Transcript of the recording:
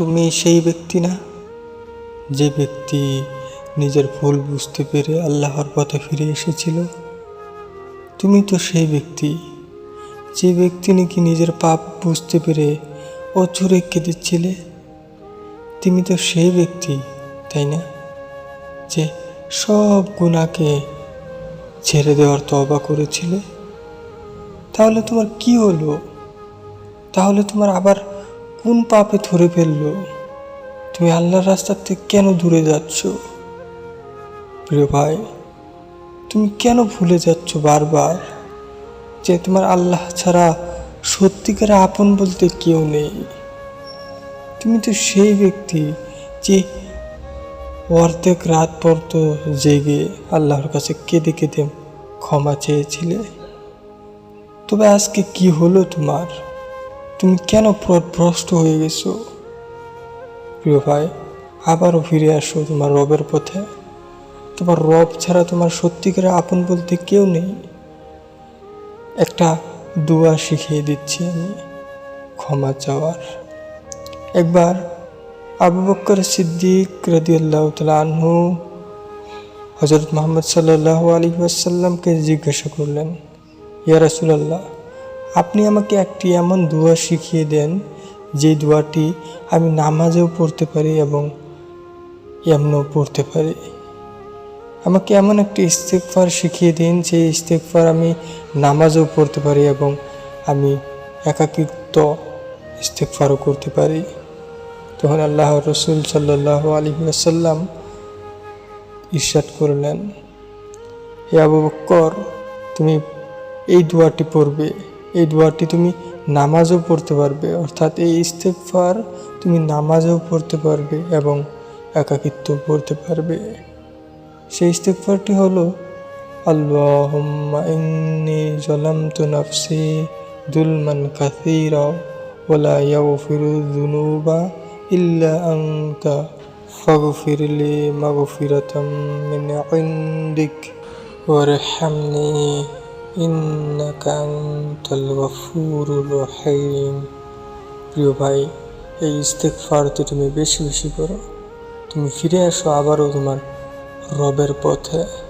তুমি সেই ব্যক্তি না? যে ব্যক্তি নিজের ভুল বুঝতে পেরে আল্লাহর পথে ফিরে এসেছিল। তুমি তো সেই ব্যক্তি। যে ব্যক্তি নাকি নিজের পাপ বুঝতে পেরে অচুরে কেঁদেছিলে। তুমি তো সেই ব্যক্তি, তাই না? যে সব গুণাকে ছেড়ে দেওয়ার তবা করেছিলে। তাহলে তোমার কি হলো? তাহলে তোমার আবার কোন পাপে ধরে ফেলল? তুমি আল্লাহর রাস্তার থেকে কেন দূরে যাচ্ছ? প্রিয় ভাই, তুমি কেন ভুলে যাচ্ছ বারবার যে তোমার আল্লাহ ছাড়া সত্যিকারে আপন বলতে কেউ নেই? তুমি তো সেই ব্যক্তি যে অর্ধেক রাত পর্যন্ত জেগে আল্লাহর কাছে কেঁদে কেঁদে ক্ষমা চেয়েছিলে। তবে আজকে কি হলো তোমার? তুমি কেন ভ্রষ্ট হয়ে গেছো? প্রিয় ভাই, আবারও ফিরে আসো তোমার রবের পথে। তোমার রব ছাড়া তোমার সত্যিকারের আপন বলতে কেউ নেই। একটা দোয়া শিখিয়ে দিচ্ছি আমি, ক্ষমা চাওয়ার। একবার আবু বক্কর সিদ্দিক রদিয়াল্লাহ তালা আনহু হজরত মোহাম্মদ সাল্লাহ আলী আসাল্লামকে জিজ্ঞাসা করলেন, ইয়া আপনি আমাকে একটি এমন দোয়া শিখিয়ে দেন, যে দোয়াটি আমি নামাজেও পড়তে পারি এবং এমনও পড়তে পারি। আমাকে এমন একটি ইস্তেকফার শিখিয়ে দিন, যে ইস্তেকফার আমি নামাজও পড়তে পারি এবং আমি একাকিত্ব ইস্তেকফারও করতে পারি। তখন আল্লাহ রসুল সাল্লাহ আলী আসাল্লাম ইরশাদ করলেন, হে আবু বক্কর, তুমি এই দোয়াটি পড়বে। এই দোয়াটি তুমি নামাজও পড়তে পারবে, অর্থাৎ এই ইস্তেকফার তুমি নামাজও পড়তে পারবে এবং একাকিত্ব পড়তে পারবে। সেই ইস্তেকফারটি হলো, আল্লাহুম্মা ইন্নি জালামতু নাফসি দুলমান কাসীরা ওয়ালা ইয়াগফিরু যুনুবা ইল্লা আনতা ফাগফির লি মাগফিরাতাম মিন ইনদিক ওয়ারহামনি প্রিয় ভাই, এই ইস্তেকফারটি তুমি বেশি বেশি করো। তুমি ফিরে আসো আবারও তোমার রবের পথে।